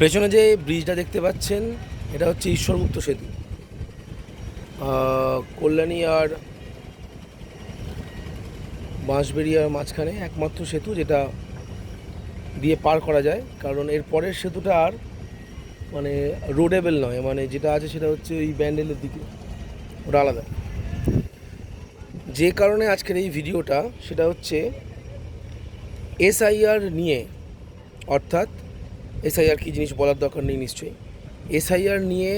পেছনে যে ব্রিজটা দেখতে পাচ্ছেন, এটা হচ্ছে ঈশ্বরগুপ্ত সেতু। কল্যাণী আর বাঁশবেরিয়ার মাঝখানে একমাত্র সেতু যেটা দিয়ে পার করা যায়। কারণ এর পরের সেতুটা আর মানে রোডেবেল নয় মানে যেটা আছে সেটা হচ্ছে ওই ব্যান্ডেলের দিকে, ওটা আলাদা। যে কারণে আজকের এই ভিডিওটা, সেটা হচ্ছে এসআইআর নিয়ে, অর্থাৎ এসআইআর কী জিনিস বলার দরকার নেই নিশ্চয়ই। এসআইআর নিয়ে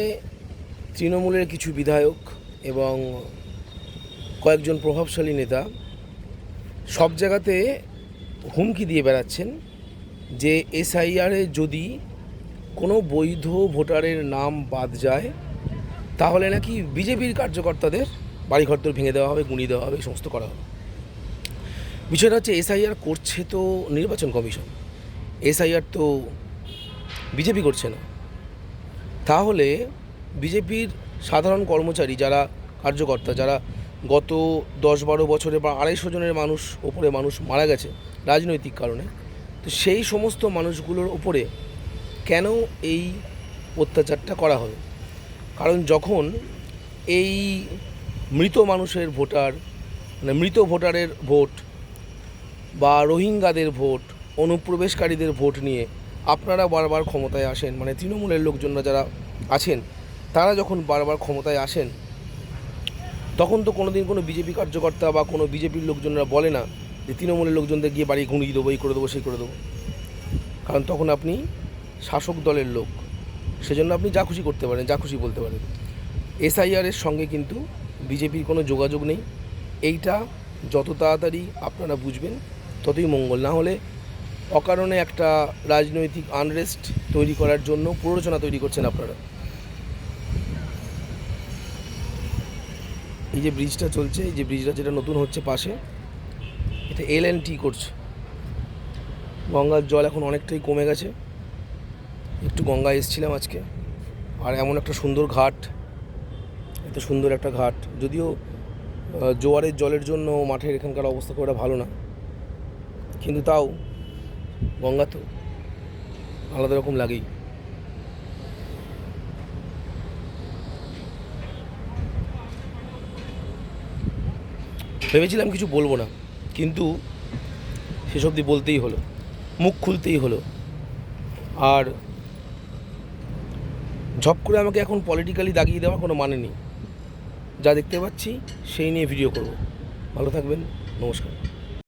তৃণমূলের কিছু বিধায়ক এবং কয়েকজন প্রভাবশালী নেতা সব জায়গাতে হুমকি দিয়ে বেড়াচ্ছেন যে এসআইআরে যদি কোনো বৈধ ভোটারের নাম বাদ যায়, তাহলে নাকি বিজেপির কার্যকর্তাদের বাড়িঘরদর ভেঙে দেওয়া হবে, গুঁড়িয়ে দেওয়া হবে, সমস্ত করা হবে। বিষয়টা হচ্ছে, এসআইআর করছে তো নির্বাচন কমিশন। এসআইআর তো বিজেপি করছে না। তাহলে বিজেপির সাধারণ কর্মচারী যারা কার্যকর্তা, যারা গত দশ বারো বছরে বা আড়াইশো জনের মানুষ ওপরে মানুষ মারা গেছে রাজনৈতিক কারণে, তো সেই সমস্ত মানুষগুলোর ওপরে কেন এই অত্যাচারটা করা হবে কারণ যখন এই মৃত মানুষের ভোটার মানে মৃত ভোটারের ভোট বা রোহিঙ্গাদের ভোট, অনুপ্রবেশকারীদের ভোট নিয়ে আপনারা বারবার ক্ষমতায় আসেন মানে তৃণমূলের লোকজনরা যারা আছেন, তারা যখন বারবার ক্ষমতায় আসেন, তখন তো কোনো দিন কোনো বিজেপি কার্যকর্তা বা কোনো বিজেপির লোকজনরা বলে না যে তৃণমূলের লোকজনদের গিয়ে বাড়ি ঘুরিয়ে দেবো, এই করে দেবো, সেই করে দেবো। কারণ তখন আপনি শাসক দলের লোক, সেজন্য আপনি যা খুশি করতে পারেন, যা খুশি বলতে পারেন। এসআইআরের সঙ্গে কিন্তু বিজেপির কোনো যোগাযোগ নেই। এইটা যত তাড়াতাড়ি আপনারা বুঝবেন, ততই মঙ্গল। না হলে অকারণে একটা রাজনৈতিক আনরেস্ট তৈরি করার জন্য প্ররোচনা তৈরি করছেন আপনারা। এই যে ব্রিজটা চলছে, এই যে ব্রিজটা যেটা নতুন হচ্ছে পাশে, এটা এল এন টি করছে। গঙ্গার জল এখন অনেকটাই কমে গেছে। একটু গঙ্গায় এসেছিলাম আজকে। আর এমন একটা সুন্দর ঘাট, এত সুন্দর একটা ঘাট। যদিও জোয়ারের জলের জন্য মাঠের এখানকার অবস্থা খুব ভালো না। কিন্তু তাও গঙ্গা তো আলাদা রকম লাগেই। ভেবেছিলাম কিছু বলব না, কিন্তু সেসব দিয়ে বলতেই হলো, মুখ খুলতেই হলো। আর ঝপ করে আমাকে এখন পলিটিক্যালি দাগিয়ে দেওয়ার কোনো মানে নেই। যা দেখতে পাচ্ছি, সেই নিয়ে ভিডিও করব। ভালো থাকবেন, নমস্কার।